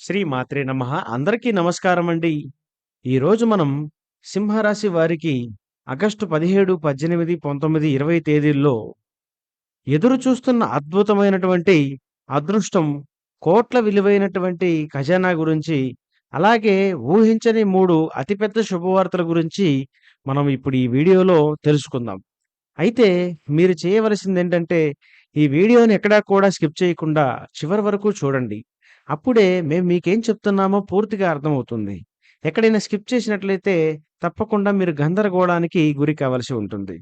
శ్రీ మాత్రే నమః. అందరికీ నమస్కారం అండి. ఈరోజు మనం సింహరాశి వారికి ఆగస్టు పదిహేడు పద్దెనిమిది పంతొమ్మిది ఇరవై తేదీల్లో ఎదురు చూస్తున్న అద్భుతమైనటువంటి అదృష్టం కోట్ల విలువైనటువంటి ఖజానా గురించి అలాగే ఊహించని మూడు అతిపెద్ద శుభవార్తల గురించి మనం ఇప్పుడు ఈ వీడియోలో తెలుసుకుందాం. అయితే మీరు చేయవలసింది ఏంటంటే ఈ వీడియోని ఎక్కడా కూడా స్కిప్ చేయకుండా చివరి వరకు చూడండి. అప్పుడే మేము మీకేం చెప్తున్నామో పూర్తిగా అర్థమవుతుంది. ఎక్కడైనా స్కిప్ చేసినట్లయితే తప్పకుండా మీరు గందరగోళానికి గురి కావలసి ఉంటుంది.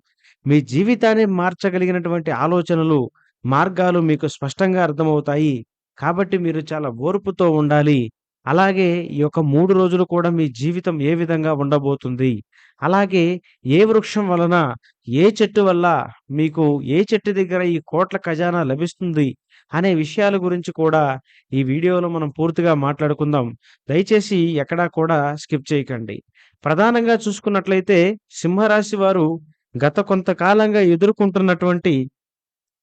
మీ జీవితాన్ని మార్చగలిగినటువంటి ఆలోచనలు మార్గాలు మీకు స్పష్టంగా అర్థమవుతాయి. కాబట్టి మీరు చాలా ఓర్పుతో ఉండాలి. అలాగే ఈ యొక్క మూడు రోజులు కూడా మీ జీవితం ఏ విధంగా ఉండబోతుంది? అలాగే ఏ వృక్షం వలన ఏ చెట్టు వల్ల మీకు ఏ చెట్టు దగ్గర ఈ కోట్ల ఖజానా లభిస్తుంది? అనే విషయాల గురించి కూడా ఈ వీడియోలో మనం పూర్తిగా మాట్లాడుకుందాం. దయచేసి ఎక్కడా కూడా స్కిప్ చేయకండి. ప్రధానంగా చూసుకున్నట్లయితే సింహరాశి వారు గత కొంతకాలంగా ఎదుర్కొంటున్నటువంటి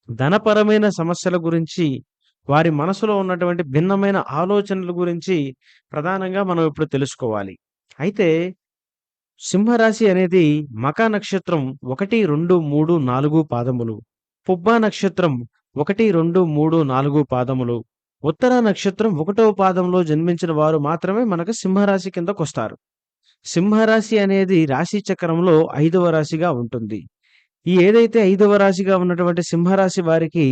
ధనపరమైన సమస్యల గురించి వారి మనసులో ఉన్నటువంటి భిన్నమైన ఆలోచనల గురించి ప్రధానంగా మనం ఇప్పుడు తెలుసుకోవాలి. అయితే సింహరాశి అనేది మకా నక్షత్రం ఒకటి రెండు మూడు నాలుగు పాదములు. పుబ్బా నక్షత్రం ఒకటి రెండు మూడు నాలుగు పాదములు. ఉత్తర నక్షత్రం ఒకటవ పాదంలో జన్మించిన వారు మాత్రమే మనకు సింహరాశి కిందకు వస్తారు సింహరాశి అనేది రాశి చక్రంలో ఐదవ రాశిగా ఉంటుంది. ఈ ఏదైతే ఐదవ రాశిగా ఉన్నటువంటి సింహరాశి వారికి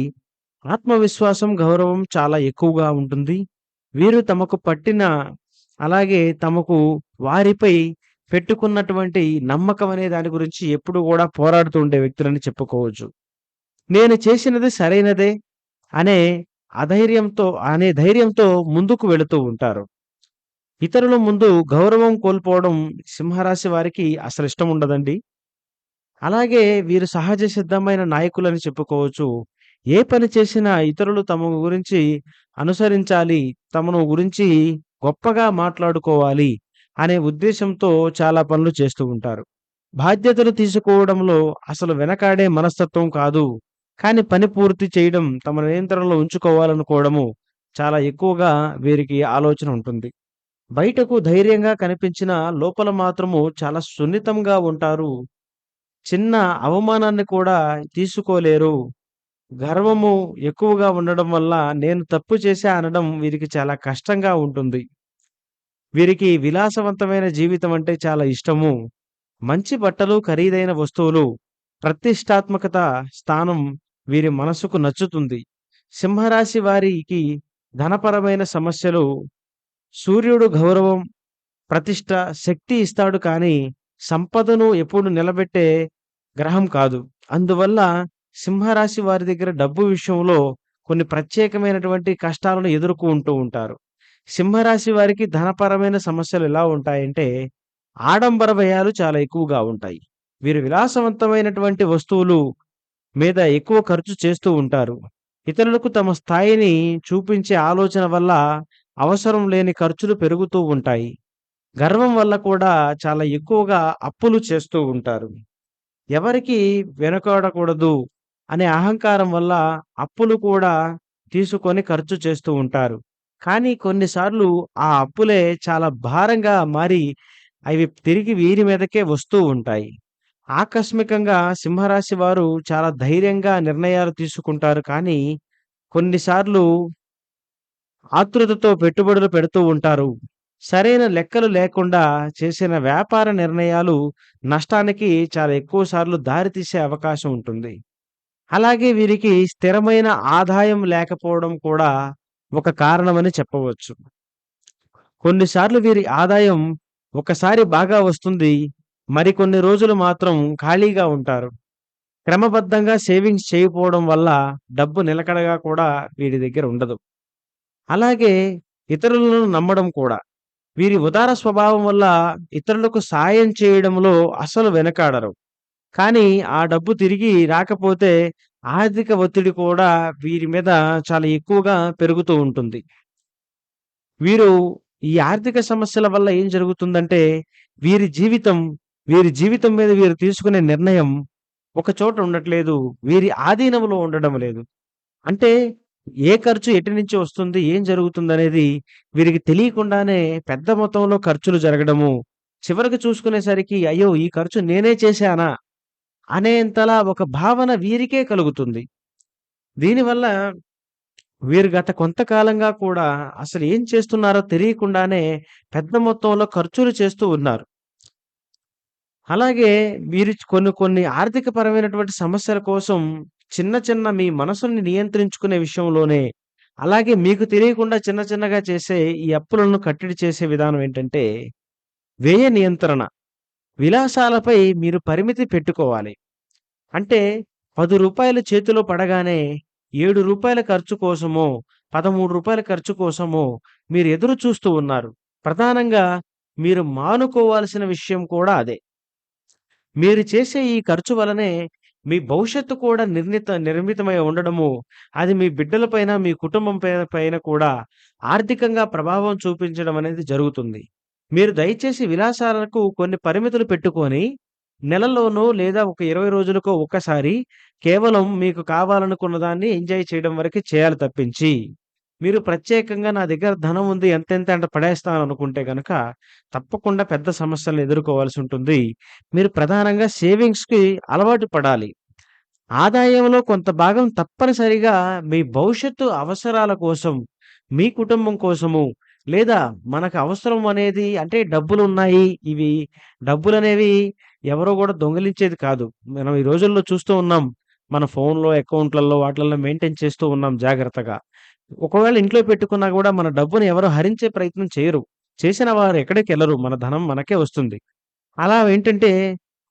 ఆత్మవిశ్వాసం గౌరవం చాలా ఎక్కువగా ఉంటుంది. వీరు తమకు పట్టిన అలాగే తమకు వారిపై పెట్టుకున్నటువంటి నమ్మకం అనే దాని గురించి ఎప్పుడు కూడా పోరాడుతూ ఉండే వ్యక్తులని చెప్పుకోవచ్చు. నేను చేసినది సరైనదే అనే అధైర్యంతో అనే ధైర్యంతో ముందుకు వెళుతూ ఉంటారు. ఇతరుల ముందు గౌరవం కోల్పోవడం సింహరాశి వారికి అసలు ఇష్టం ఉండదండి. అలాగే వీరు సహజ సిద్ధమైన నాయకులని చెప్పుకోవచ్చు. ఏ పని చేసినా ఇతరులు తమ గురించి అనుసరించాలి తమను గురించి గొప్పగా మాట్లాడుకోవాలి అనే ఉద్దేశంతో చాలా పనులు చేస్తూ ఉంటారు. బాధ్యతలు తీసుకోవడంలో అసలు వెనకాడే మనస్తత్వం కాదు. కానీ పని పూర్తి చేయడం తమ నియంత్రణలో ఉంచుకోవాలనుకోవడము చాలా ఎక్కువగా వీరికి ఆలోచన ఉంటుంది. బయటకు ధైర్యంగా కనిపించిన లోపల మాత్రము చాలా సున్నితంగా ఉంటారు. చిన్న అవమానాన్ని కూడా తీసుకోలేరు. గర్వము ఎక్కువగా ఉండడం వల్ల నేను తప్పు చేశా అనడం వీరికి చాలా కష్టంగా ఉంటుంది. వీరికి విలాసవంతమైన జీవితం అంటే చాలా ఇష్టము. మంచి బట్టలు ఖరీదైన వస్తువులు ప్రతిష్టాత్మకత స్థానం వీరి మనసుకు నచ్చుతుంది. సింహరాశి వారికి ధనపరమైన సమస్యలు సూర్యుడు గౌరవం ప్రతిష్ట శక్తి ఇస్తాడు కానీ సంపదను ఎప్పుడు నిలబెట్టే గ్రహం కాదు. అందువల్ల సింహరాశి వారి దగ్గర డబ్బు విషయంలో కొన్ని ప్రత్యేకమైనటువంటి కష్టాలను ఎదుర్కొంటూ ఉంటారు. సింహరాశి వారికి ధనపరమైన సమస్యలు ఎలా ఉంటాయంటే ఆడంబర వ్యయాలు చాలా ఎక్కువగా ఉంటాయి. వీరు విలాసవంతమైనటువంటి వస్తువులు మీద ఎక్కువ ఖర్చు చేస్తూ ఉంటారు. ఇతరులకు తమ స్థాయిని చూపించే ఆలోచన వల్ల అవసరం లేని ఖర్చులు పెరుగుతూ ఉంటాయి. గర్వం వల్ల కూడా చాలా ఎక్కువగా అప్పులు చేస్తూ ఉంటారు. ఎవరికి వెనుకాడకూడదు అనే అహంకారం వల్ల అప్పులు కూడా తీసుకొని ఖర్చు చేస్తూ ఉంటారు. కానీ కొన్నిసార్లు ఆ అప్పులే చాలా భారంగా మారి అవి తిరిగి వీరి మీదకే వస్తూ ఉంటాయి. ఆకస్మికంగా సింహరాశి వారు చాలా ధైర్యంగా నిర్ణయాలు తీసుకుంటారు. కానీ కొన్నిసార్లు ఆతృతతో పెట్టుబడులు పెడుతూ ఉంటారు. సరైన లెక్కలు లేకుండా చేసిన వ్యాపార నిర్ణయాలు నష్టానికి చాలా ఎక్కువ సార్లు దారితీసే అవకాశం ఉంటుంది. అలాగే వీరికి స్థిరమైన ఆదాయం లేకపోవడం కూడా ఒక కారణమని చెప్పవచ్చు. కొన్నిసార్లు వీరి ఆదాయం ఒకసారి బాగా వస్తుంది. మరికొన్ని రోజులు మాత్రం ఖాళీగా ఉంటారు. క్రమబద్ధంగా సేవింగ్స్ చేయకపోవడం వల్ల డబ్బు నిలకడగా కూడా వీరి దగ్గర ఉండదు. అలాగే ఇతరులను నమ్మడం కూడా. వీరి ఉదార స్వభావం వల్ల ఇతరులకు సాయం చేయడంలో అసలు వెనకాడరు. కానీ ఆ డబ్బు తిరిగి రాకపోతే ఆర్థిక ఒత్తిడి కూడా వీరి మీద చాలా ఎక్కువగా పెరుగుతూ ఉంటుంది. వీరు ఈ ఆర్థిక సమస్యల వల్ల ఏం జరుగుతుందంటే వీరి జీవితం వీరి జీవితం మీద వీరు తీసుకునే నిర్ణయం ఒక చోట ఉండట్లేదు వీరి ఆధీనంలో ఉండడం లేదు అంటే ఏ ఖర్చు ఎటు నుంచి వస్తుంది? ఏం జరుగుతుందనేది వీరికి తెలియకుండానే పెద్ద మొత్తంలో ఖర్చులు జరగడము, చివరికి చూసుకునేసరికి అయ్యో! ఈ ఖర్చు నేనే చేశానా? అనేంతలా ఒక భావన వీరికే కలుగుతుంది. దీనివల్ల వీరు గత కొంతకాలంగా కూడా అసలు ఏం చేస్తున్నారో తెలియకుండానే పెద్ద మొత్తంలో ఖర్చులు చేస్తూ ఉన్నారు. అలాగే మీరు కొన్ని కొన్ని ఆర్థికపరమైనటువంటి సమస్యల కోసం చిన్న చిన్న మీ మనసుని నియంత్రించుకునే విషయంలోనే, అలాగే మీకు తెలియకుండా చిన్న చిన్నగా చేసే ఈ అప్పులను కట్టడి చేసే విధానం ఏంటంటే, వ్యయ నియంత్రణ. విలాసాలపై మీరు పరిమితి పెట్టుకోవాలి. అంటే పది రూపాయలు చేతిలో పడగానే ఏడు రూపాయల ఖర్చు కోసమో, పదమూడు రూపాయల ఖర్చు కోసమో మీరు ఎదురు చూస్తూ ఉన్నారు. ప్రధానంగా మీరు మానుకోవాల్సిన విషయం కూడా అదే. మీరు చేసే ఈ ఖర్చు వలనే మీ భవిష్యత్తు కూడా నిర్ణీత నిర్మితమై ఉండడము, అది మీ బిడ్డలపైన మీ కుటుంబం పైన పైన కూడా ఆర్థికంగా ప్రభావం చూపించడం అనేది జరుగుతుంది. మీరు దయచేసి విలాసాలకు కొన్ని పరిమితులు పెట్టుకొని, నెలలోనో లేదా ఒక 20 రోజులకో ఒక్కసారి కేవలం మీకు కావాలనుకున్న దాన్ని ఎంజాయ్ చేయడం వరకు చేయాలి తప్పించి, మీరు ప్రత్యేకంగా నా దగ్గర ధనం ఉంది ఎంతెంత అంటే పడేస్తాను అనుకుంటే కనుక తప్పకుండా పెద్ద సమస్యలను ఎదుర్కోవాల్సి ఉంటుంది. మీరు ప్రధానంగా సేవింగ్స్‌కి అలవాటు పడాలి. ఆదాయంలో కొంత భాగం తప్పనిసరిగా మీ భవిష్యత్తు అవసరాల కోసం, మీ కుటుంబం కోసము లేదా మనకు అవసరం అనేది అంటే డబ్బులు ఉన్నాయి ఇవి డబ్బులు అనేవి ఎవరో కూడా దొంగిలించేది కాదు. మనం ఈ రోజుల్లో చూస్తూ ఉన్నాం. మన ఫోన్‌లో, అకౌంట్‌లలో వాటిల్లో మెయింటైన్ చేస్తూ ఉన్నాం జాగ్రత్తగా. ఒకవేళ ఇంట్లో పెట్టుకున్నా కూడా మన డబ్బుని ఎవరు హరించే ప్రయత్నం చేయరు. చేసిన వారు ఎక్కడికెళ్ళరు. మన ధనం మనకే వస్తుంది. అలా ఏంటంటే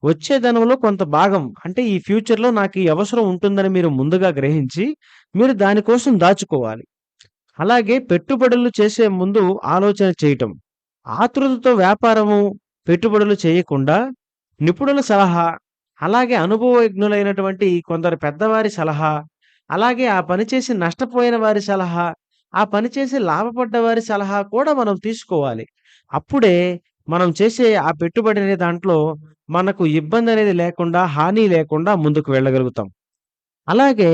వచ్చే ధనంలో కొంత భాగం అంటే ఈ ఫ్యూచర్‌లో నాకు ఈ అవసరం ఉంటుందని మీరు ముందుగా గ్రహించి, మీరు దానికోసం దాచుకోవాలి. అలాగే పెట్టుబడులు చేసే ముందు ఆలోచన చేయటం. ఆతృతతో వ్యాపారము, పెట్టుబడులు చేయకుండా నిపుణుల సలహా, అలాగే అనుభవజ్ఞులైనటువంటి కొందరు పెద్దవారి సలహా, అలాగే ఆ పని చేసి నష్టపోయిన వారి సలహా, ఆ పని చేసి లాభపడ్డ వారి సలహా కూడా మనం తీసుకోవాలి. అప్పుడే మనం చేసే ఆ పెట్టుబడి అనే దాంట్లో మనకు ఇబ్బంది అనేది లేకుండా, హాని లేకుండా ముందుకు వెళ్ళగలుగుతాం. అలాగే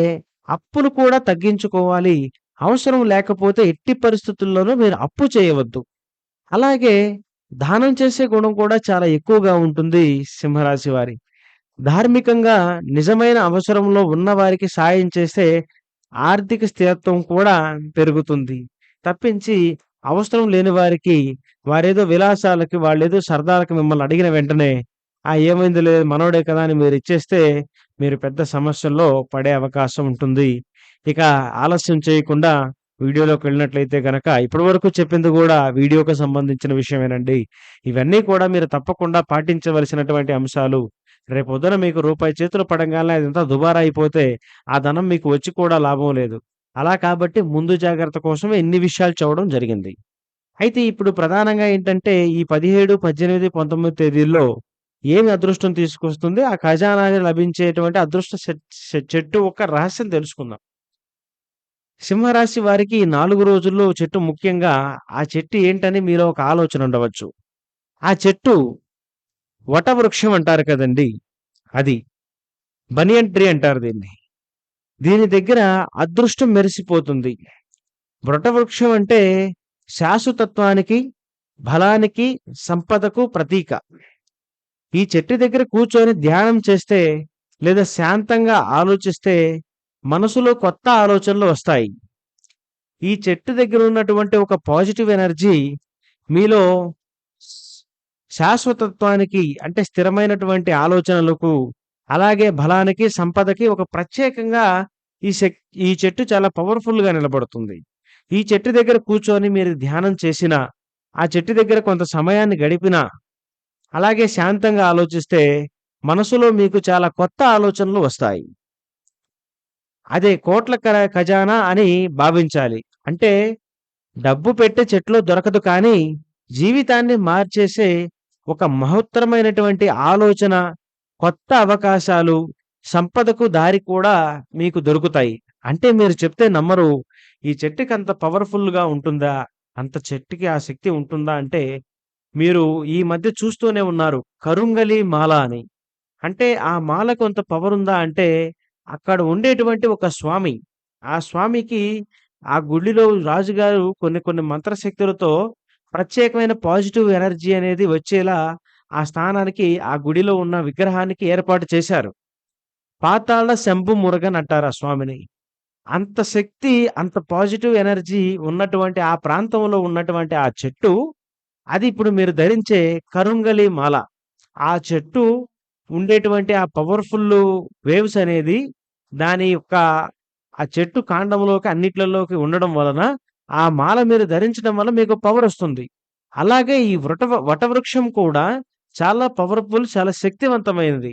అప్పులు కూడా తగ్గించుకోవాలి. అవసరం లేకపోతే ఎట్టి పరిస్థితుల్లోనూ మీరు అప్పు చేయవద్దు. అలాగే దానం చేసే గుణం కూడా చాలా ఎక్కువగా ఉంటుంది సింహరాశి వారి. ధార్మికంగా నిజమైన అవసరంలో ఉన్నవారికి సాయం చేస్తే ఆర్థిక స్థిరత్వం కూడా పెరుగుతుంది. తప్పించి అవసరం లేని వారికి వారేదో విలాసాలకి, వాళ్ళేదో సరదాలకి మిమ్మల్ని అడిగిన వెంటనే, "ఆ! లేదు మనోడే కదా!" అని మీరు ఇచ్చేస్తే మీరు పెద్ద సమస్యల్లో పడే అవకాశం ఉంటుంది. ఇక ఆలస్యం చేయకుండా వీడియోలోకి వెళ్ళినట్లయితే గనక ఇప్పటివరకు చెప్పింది కూడా వీడియోకి సంబంధించిన విషయమేనండి. ఇవన్నీ కూడా మీరు తప్పకుండా పాటించవలసినటువంటి అంశాలు. రేపొద్దున మీకు రూపాయి చేతులు పడంగానే అదంతా దుబారా అయిపోతే ఆ ధనం మీకు వచ్చి కూడా లాభం లేదు. అలా కాబట్టి ముందు జాగ్రత్త కోసమే ఇన్ని విషయాలు చూడడం జరిగింది. అయితే ఇప్పుడు ప్రధానంగా ఏంటంటే ఈ 17, 18, 19 తేదీల్లో ఏమి అదృష్టం తీసుకొస్తుంది? ఆ ఖజానా లభించేటువంటి అదృష్ట చెట్టు ఒక రహస్యం తెలుసుకుందాం. సింహరాశి వారికి ఈ 4 రోజుల్లో చెట్టు ముఖ్యంగా ఆ చెట్టు ఏంటని మీలో ఒక ఆలోచన ఉండవచ్చు. ఆ చెట్టు వటవృక్షం అంటారు కదండీ! అది. బనియన్ ట్రీ అంటారు దీన్ని. దీని దగ్గర అదృష్టం మెరిసిపోతుంది. వృటవృక్షం అంటే శాశ్వతత్వానికి, బలానికి, సంపదకు ప్రతీక. ఈ చెట్టు దగ్గర కూర్చొని ధ్యానం చేస్తే లేదా శాంతంగా ఆలోచిస్తే మనసులో కొత్త ఆలోచనలు వస్తాయి. ఈ చెట్టు దగ్గర ఉన్నటువంటి ఒక పాజిటివ్ ఎనర్జీ మీలో శాశ్వతత్వానికి అంటే స్థిరమైనటువంటి ఆలోచనలకు, అలాగే బలానికి, సంపదకి ఒక ప్రత్యేకంగా ఈ శక్ ఈ చెట్టు చాలా పవర్‌ఫుల్‌గా నిలబడుతుంది. ఈ చెట్టు దగ్గర కూర్చొని మీరు ధ్యానం చేసినా, ఆ చెట్టు దగ్గర కొంత సమయాన్ని గడిపినా, అలాగే శాంతంగా ఆలోచిస్తే మనసులో మీకు చాలా కొత్త ఆలోచనలు వస్తాయి. అదే కోట్ల ఖజానా అని భావించాలి. అంటే డబ్బు పెట్టే చెట్లో దొరకదు కానీ, జీవితాన్ని మార్చేసే ఒక మహత్తరమైనటువంటి ఆలోచన, కొత్త అవకాశాలు, సంపదకు దారి కూడా మీకు దొరుకుతాయి. అంటే మీరు చెప్తే నమ్మరు. ఈ చెట్టుకి అంత పవర్‌ఫుల్‌గా ఉంటుందా? అంత చెట్టుకి ఆ శక్తి ఉంటుందా? అంటే మీరు ఈ మధ్య చూస్తూనే ఉన్నారు. కరుంగలి మాల అని. అంటే ఆ మాలకు అంత పవర్ ఉందా అంటే అక్కడ ఉండేటువంటి ఒక స్వామి ఆ స్వామికి ఆ గుడిలో రాజుగారు కొన్ని కొన్ని మంత్రశక్తులతో ప్రత్యేకమైన పాజిటివ్ ఎనర్జీ అనేది వచ్చేలా ఆ స్థానానికి ఆ గుడిలో ఉన్న విగ్రహానికి ఏర్పాటు చేశారు. పాతాళ శంభు మురుగన్ అంటారు ఆ స్వామిని. అంత శక్తి, అంత పాజిటివ్ ఎనర్జీ ఉన్నటువంటి ఆ ప్రాంతంలో ఉన్నటువంటి ఆ చెట్టు, అది ఇప్పుడు మీరు ధరించే కరుంగలి మాల. ఆ చెట్టు ఉండేటువంటి ఆ పవర్ఫుల్ వేవ్స్ అనేది దాని యొక్క ఆ చెట్టు కాండంలోకి అన్నిట్లలోకి ఉండడం వలన, ఆ మాల మీరు ధరించడం వల్ల మీకు పవర్ వస్తుంది అలాగే ఈ వృట వటవృక్షం కూడా చాలా పవర్‌ఫుల్, చాలా శక్తివంతమైనది.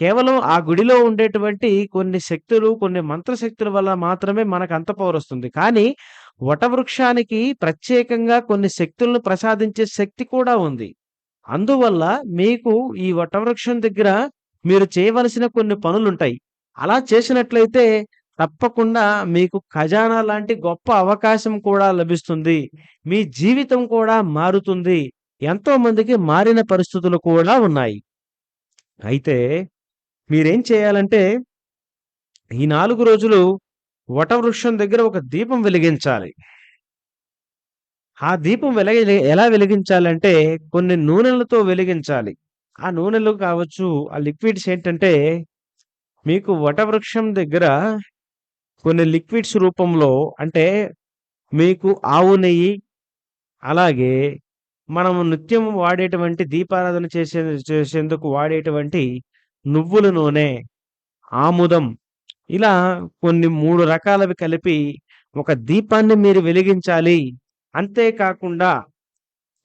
కేవలం ఆ గుడిలో ఉండేటువంటి కొన్ని శక్తులు, కొన్ని మంత్రశక్తుల వల్ల మాత్రమే మనకు అంత పవర్ వస్తుంది కానీ వటవృక్షానికి ప్రత్యేకంగా కొన్ని శక్తులను ప్రసాదించే శక్తి కూడా ఉంది. అందువల్ల మీకు ఈ వటవృక్షం దగ్గర మీరు చేయవలసిన కొన్ని పనులుంటాయి. అలా చేసినట్లయితే తప్పకుండా మీకు ఖజానా లాంటి గొప్ప అవకాశం కూడా లభిస్తుంది. మీ జీవితం కూడా మారుతుంది. ఎంతో మందికి మారిన పరిస్థితులు కూడా ఉన్నాయి. అయితే మీరేం చేయాలంటే ఈ నాలుగు రోజులు వటవృక్షం దగ్గర ఒక దీపం వెలిగించాలి. ఆ దీపం వెలగ ఎలా వెలిగించాలంటే కొన్ని నూనెలతో వెలిగించాలి. ఆ నూనెలు కావచ్చు, ఆ లిక్విడ్స్ ఏంటంటే మీకు వటవృక్షం దగ్గర కొన్ని లిక్విడ్స్ రూపంలో అంటే మీకు ఆవు నెయ్యి, అలాగే మనము నిత్యం వాడేటువంటి దీపారాధన చేసే చేసేందుకు వాడేటువంటి నువ్వుల నూనె, ఆముదం ఇలా కొన్ని మూడు రకాలవి కలిపి ఒక దీపాన్ని మీరు వెలిగించాలి. అంతేకాకుండా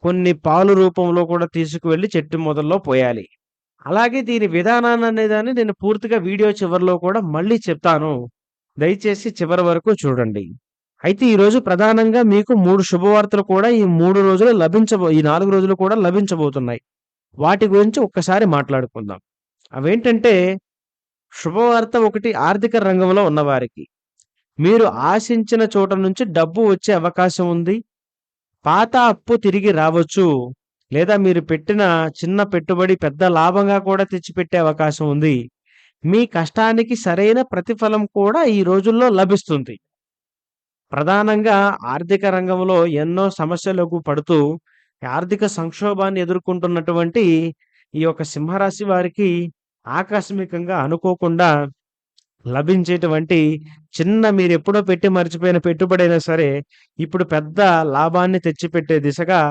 కొన్ని పాలు రూపంలో కూడా తీసుకువెళ్ళి చెట్టు మొదల్లో పోయాలి. అలాగే దీని విధానాన్ని అనేదాన్ని నేను పూర్తిగా వీడియో చివరిలో కూడా మళ్ళీ చెప్తాను. దయచేసి చివరి వరకు చూడండి. అయితే ఈరోజు ప్రధానంగా మీకు మూడు శుభవార్తలు కూడా ఈ మూడు రోజులు లభించబో ఈ నాలుగు రోజులు కూడా లభించబోతున్నాయి. వాటి గురించి ఒక్కసారి మాట్లాడుకుందాం. అవేంటంటే శుభవార్త ఒకటి ఆర్థిక రంగంలో ఉన్నవారికి. మీరు ఆశించిన చోట నుంచి డబ్బు వచ్చే అవకాశం ఉంది. పాత అప్పు తిరిగి రావచ్చు. లేదా మీరు పెట్టిన చిన్న పెట్టుబడి పెద్ద లాభంగా కూడా తెచ్చిపెట్టే అవకాశం ఉంది. మీ కష్టానికి సరైన ప్రతిఫలం కూడా ఈ రోజుల్లో లభిస్తుంది. ప్రధానంగా ఆర్థిక రంగంలో ఎన్నో సమస్యలకు పడుతూ ఆర్థిక సంక్షోభాన్ని ఎదుర్కొంటున్నటువంటి ఈ యొక్క సింహరాశి వారికి ఆకస్మికంగా అనుకోకుండా లభించేటువంటి చిన్న మీరు ఎప్పుడో పెట్టి మర్చిపోయిన పెట్టుబడైనా సరే, ఇప్పుడు పెద్ద లాభాన్ని తెచ్చిపెట్టే దిశగా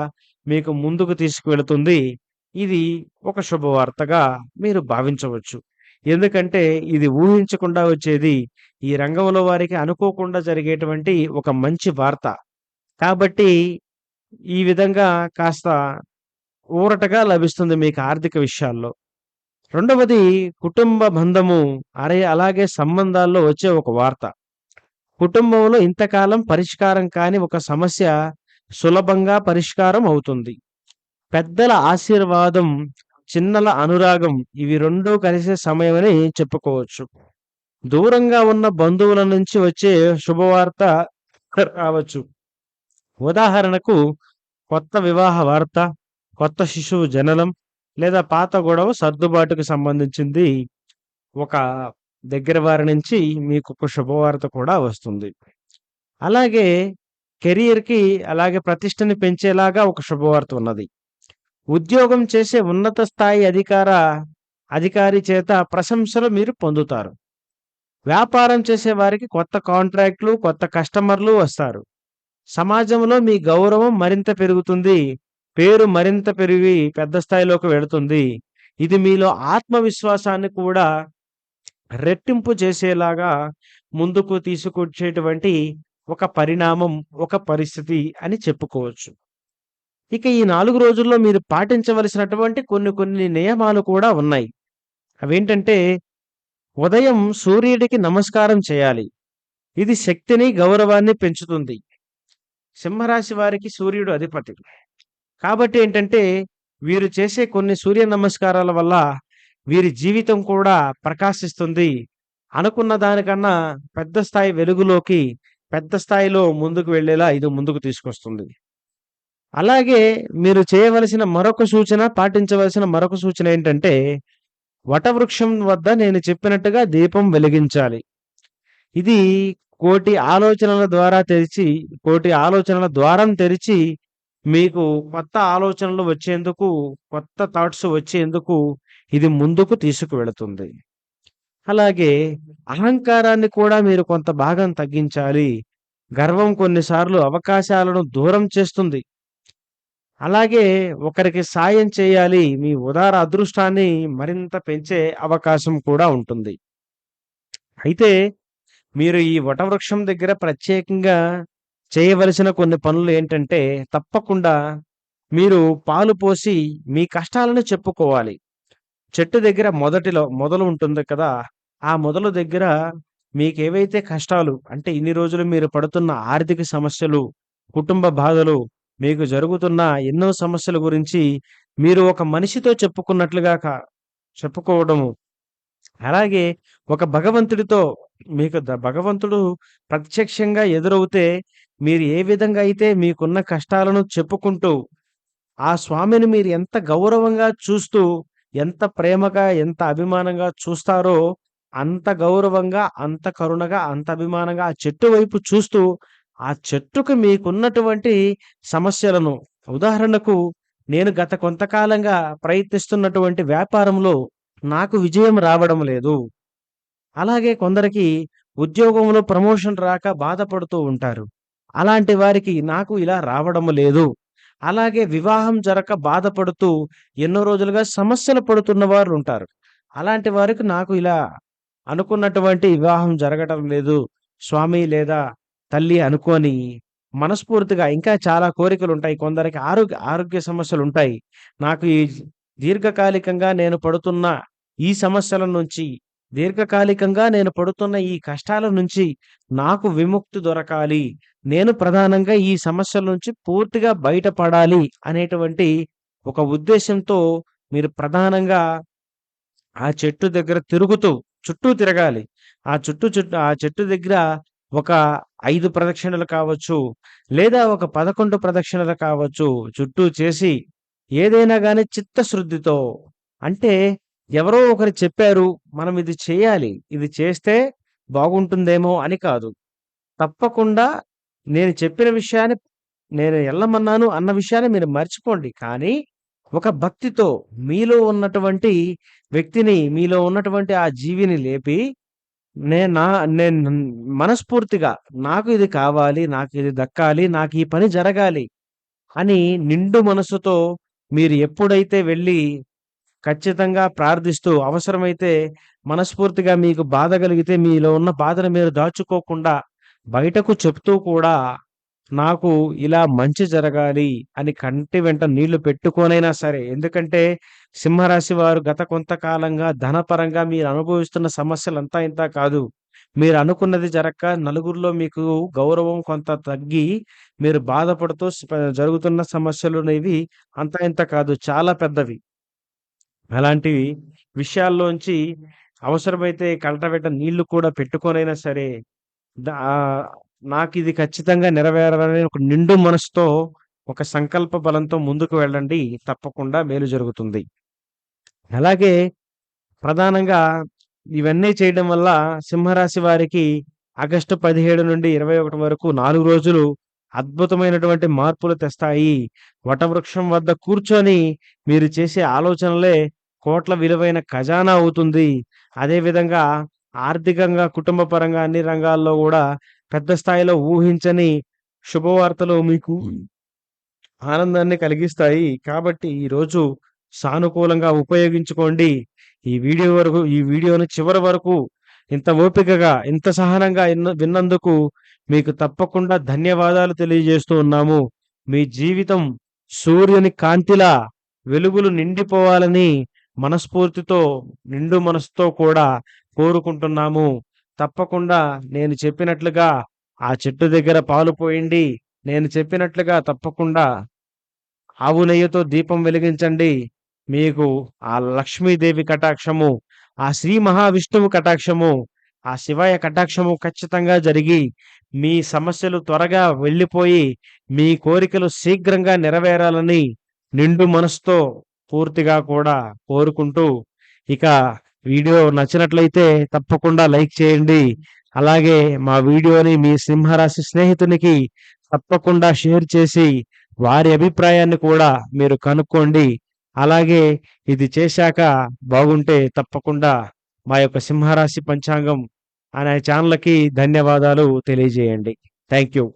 మీకు ముందుకు తీసుకువెళుతుంది. ఇది ఒక శుభవార్తగా మీరు భావించవచ్చు. ఎందుకంటే ఇది ఊహించకుండా వచ్చేది. ఈ రంగంలో వారికి అనుకోకుండా జరిగేటువంటి ఒక మంచి వార్త. కాబట్టి ఈ విధంగా కాస్త ఊరటగా లభిస్తుంది మీకు ఆర్థిక విషయాల్లో. రెండవది కుటుంబ బంధము అరే అలాగే సంబంధాల్లో వచ్చే ఒక వార్త. కుటుంబంలో ఇంతకాలం పరిష్కారం కాని ఒక సమస్య సులభంగా పరిష్కారం అవుతుంది. పెద్దల ఆశీర్వాదం, చిన్నల అనురాగం ఇవి రెండూ కలిసే సమయమని చెప్పుకోవచ్చు. దూరంగా ఉన్న బంధువుల నుంచి వచ్చే శుభవార్త రావచ్చు. ఉదాహరణకు కొత్త వివాహ వార్త, కొత్త శిశువు జననం లేదా పాత గొడవ సర్దుబాటుకు సంబంధించింది ఒక దగ్గర వారి నుంచి మీకు ఒక శుభవార్త కూడా వస్తుంది. అలాగే కెరియర్‌కి అలాగే ప్రతిష్టని పెంచేలాగా ఒక శుభవార్త ఉన్నది. ఉద్యోగం చేసే ఉన్నత స్థాయి అధికార అధికారి చేత ప్రశంసలు మీరు పొందుతారు. వ్యాపారం చేసే వారికి కొత్త కాంట్రాక్ట్‌లు, కొత్త కస్టమర్‌లు వస్తారు. సమాజంలో మీ గౌరవం మరింత పెరుగుతుంది. పేరు మరింత పెరిగి పెద్ద స్థాయిలోకి వెళుతుంది. ఇది మీలో ఆత్మవిశ్వాసాన్ని కూడా రెట్టింపు చేసేలాగా ముందుకు తీసుకొచ్చేటువంటి ఒక పరిణామం, ఒక పరిస్థితి అని చెప్పుకోవచ్చు. ఇక ఈ నాలుగు రోజుల్లో మీరు పాటించవలసినటువంటి కొన్ని కొన్ని నియమాలు కూడా ఉన్నాయి. అవేంటంటే ఉదయం సూర్యుడికి నమస్కారం చేయాలి. ఇది శక్తిని, గౌరవాన్ని పెంచుతుంది. సింహరాశి వారికి సూర్యుడు అధిపతి. కాబట్టి ఏంటంటే వీరు చేసే కొన్ని సూర్య నమస్కారాల వల్ల వీరి జీవితం కూడా ప్రకాశిస్తుంది. అనుకున్న దానికన్నా పెద్ద స్థాయి వెలుగులోకి, పెద్ద స్థాయిలో ముందుకు వెళ్ళేలా ఇది ముందుకు తీసుకొస్తుంది. అలాగే మీరు చేయవలసిన మరొక సూచన, పాటించవలసిన మరొక సూచన ఏంటంటే వటవృక్షం వద్ద నేను చెప్పినట్టుగా దీపం వెలిగించాలి. ఇది కోటి ఆలోచనల ద్వారా తెరిచి కోటి ఆలోచనల ద్వారం తెరిచి మీకు కొత్త ఆలోచనలు వచ్చేందుకు కొత్త థాట్స్ వచ్చేందుకు ఇది ముందుకు తీసుకువెళుతుంది. అలాగే అహంకారాన్ని కూడా మీరు కొంత భాగం తగ్గించాలి. గర్వం కొన్నిసార్లు అవకాశాలను దూరం చేస్తుంది. అలాగే ఒకరికి సాయం చేయాలి మీ ఉదార అదృష్టాన్ని మరింత పెంచే అవకాశం కూడా ఉంటుంది. అయితే మీరు ఈ వటవృక్షం దగ్గర ప్రత్యేకంగా చేయవలసిన కొన్ని పనులు ఏంటంటే తప్పకుండా మీరు పాలు పోసి మీ కష్టాలను చెప్పుకోవాలి. చెట్టు దగ్గర మొదటిలో మొదలు ఉంటుంది కదా ఆ మొదలు దగ్గర మీకేవైతే కష్టాలు అంటే ఇన్ని రోజులు మీరు పడుతున్న ఆర్థిక సమస్యలు కుటుంబ బాధలు మీకు జరుగుతున్న ఎన్నో సమస్యల గురించి మీరు ఒక మనిషితో చెప్పుకున్నట్లుగా చెప్పుకోవడము. అలాగే ఒక భగవంతుడితో మీకు భగవంతుడు ప్రత్యక్షంగా ఎదురవుతే మీరు ఏ విధంగా అయితే మీకున్న కష్టాలను చెప్పుకుంటూ ఆ స్వామిని మీరు ఎంత గౌరవంగా చూస్తూ ఎంత ప్రేమగా ఎంత అభిమానంగా చూస్తారో అంత గౌరవంగా అంత కరుణగా అంత అభిమానంగా ఆ చెట్టు వైపు చూస్తూ ఆ చెట్టుకు మీకున్నటువంటి సమస్యలను ఉదాహరణకు నేను గత కొంతకాలంగా ప్రయత్నిస్తున్నటువంటి వ్యాపారంలో నాకు విజయం రావడం లేదు. అలాగే కొందరికి ఉద్యోగంలో ప్రమోషన్ రాక బాధపడుతూ ఉంటారు. అలాంటి వారికి నాకు ఇలా రావడం లేదు. అలాగే వివాహం జరక బాధపడుతూ ఎన్నో రోజులుగా సమస్యలు పడుతున్న వారు ఉంటారు. అలాంటి వారికి నాకు ఇలా అనుకున్నటువంటి వివాహం జరగటం లేదు. స్వామి లేదా తల్లి అనుకొని మనస్ఫూర్తిగా ఇంకా చాలా కోరికలు ఉంటాయి కొందరికి ఆరోగ్య ఆరోగ్య సమస్యలు ఉంటాయి నాకు ఈ దీర్ఘకాలికంగా నేను పడుతున్న ఈ సమస్యల నుంచి దీర్ఘకాలికంగా నేను పడుతున్న ఈ కష్టాల నుంచి నాకు విముక్తి దొరకాలి. నేను ప్రధానంగా ఈ సమస్యల నుంచి పూర్తిగా బయటపడాలి అనేటువంటి ఒక ఉద్దేశంతో మీరు ప్రధానంగా ఆ చెట్టు దగ్గర తిరుగుతూ చుట్టూ తిరగాలి. ఆ చుట్టూ చుట్టూ ఆ చెట్టు దగ్గర ఒక ఐదు ప్రదక్షిణలు కావచ్చు లేదా ఒక పదకొండు ప్రదక్షిణలు కావచ్చు చుట్టూ చేసి ఏదైనా కానీ చిత్తశుద్ధితో అంటే ఎవరో ఒకరు చెప్పారు మనం ఇది చేయాలి ఇది చేస్తే బాగుంటుందేమో అని కాదు. తప్పకుండా నేను చెప్పిన విషయాన్ని నేను వెళ్ళమన్నాను అన్న విషయాన్ని మీరు మర్చిపోండి కానీ ఒక భక్తితో మీలో ఉన్నటువంటి వ్యక్తిని మీలో ఉన్నటువంటి ఆ జీవిని లేపి నేను నా నేను మనస్ఫూర్తిగా నాకు ఇది కావాలి నాకు ఇది దక్కాలి నాకు ఈ పని జరగాలి అని నిండు మనసుతో మీరు ఎప్పుడైతే వెళ్ళి ఖచ్చితంగా ప్రార్థిస్తూ అవసరమైతే మనస్ఫూర్తిగా మీకు బాధ కలిగితే మీలో ఉన్న బాధను మీరు దాచుకోకుండా బయటకు చెప్తూ కూడా నాకు ఇలా మంచి జరగాలి అని కంటి వెంట నీళ్ళు పెట్టుకోనైనా సరే ఎందుకంటే సింహరాశి వారు గత కొంతకాలంగా ధనపరంగా మీరు అనుభవిస్తున్న సమస్యలంతా ఇంత కాదు. మీరు అనుకున్నది జరక్క నలుగురిలో మీకు గౌరవం కొంత తగ్గి మీరు బాధపడుతూ జరుగుతున్న సమస్యలు అనేవి అంత ఇంత కాదు చాలా పెద్దవి. అలాంటివి విషయాల్లోంచి అవసరమైతే కంటవెంట నీళ్ళు కూడా పెట్టుకోనైనా సరే నాకు ఇది ఖచ్చితంగా నెరవేరాలని ఒక నిండు మనసుతో ఒక సంకల్ప బలంతో ముందుకు వెళ్ళండి. తప్పకుండా మేలు జరుగుతుంది. అలాగే ప్రధానంగా ఇవన్నీ చేయడం వల్ల సింహరాశి వారికి ఆగస్టు పదిహేడు నుండి ఇరవై ఒకటి వరకు నాలుగు రోజులు అద్భుతమైనటువంటి మార్పులు తెస్తాయి. వటవృక్షం వద్ద కూర్చొని మీరు చేసే ఆలోచనలే కోట్ల విలువైన ఖజానా అవుతుంది. అదేవిధంగా ఆర్థికంగా కుటుంబ పరంగా అన్ని రంగాల్లో కూడా పెద్ద స్థాయిలో ఊహించని శుభవార్తలు మీకు ఆనందాన్ని కలిగిస్తాయి. కాబట్టి ఈ రోజు సానుకూలంగా ఉపయోగించుకోండి. ఈ వీడియో వరకు ఈ వీడియోని చివరి వరకు ఇంత ఓపికగా ఇంత సహనంగా విన్నందుకు మీకు తప్పకుండా ధన్యవాదాలు తెలియజేస్తూ ఉన్నాము. మీ జీవితం సూర్యుని కాంతిలా వెలుగులు నిండిపోవాలని మనస్ఫూర్తితో నిండు మనసుతో కూడా కోరుకుంటున్నాము. తప్పకుండా నేను చెప్పినట్లుగా ఆ చెట్టు దగ్గర పాలు పోయండి. నేను చెప్పినట్లుగా తప్పకుండా ఆవు నెయ్యితో దీపం వెలిగించండి. మీకు ఆ లక్ష్మీదేవి కటాక్షము ఆ శ్రీ మహావిష్ణువు కటాక్షము ఆ శివయ కటాక్షము ఖచ్చితంగా జరిగి మీ సమస్యలు త్వరగా వెళ్ళిపోయి మీ కోరికలు శీఘ్రంగా నెరవేరాలని నిండు మనసుతో పూర్తిగా కూడా కోరుకుంటూ ఇక వీడియో నచ్చినట్లయితే తప్పకుండా లైక్ చేయండి. అలాగే మా వీడియోని మీ సింహరాశి స్నేహితునికి తప్పకుండా షేర్ చేసి వారి అభిప్రాయాన్ని కూడా మీరు కనుక్కోండి. అలాగే ఇది చేశాక బాగుంటే తప్పకుండా మా యొక్క సింహరాశి పంచాంగం అనే ఛానల్కి ధన్యవాదాలు తెలియజేయండి. Thank you.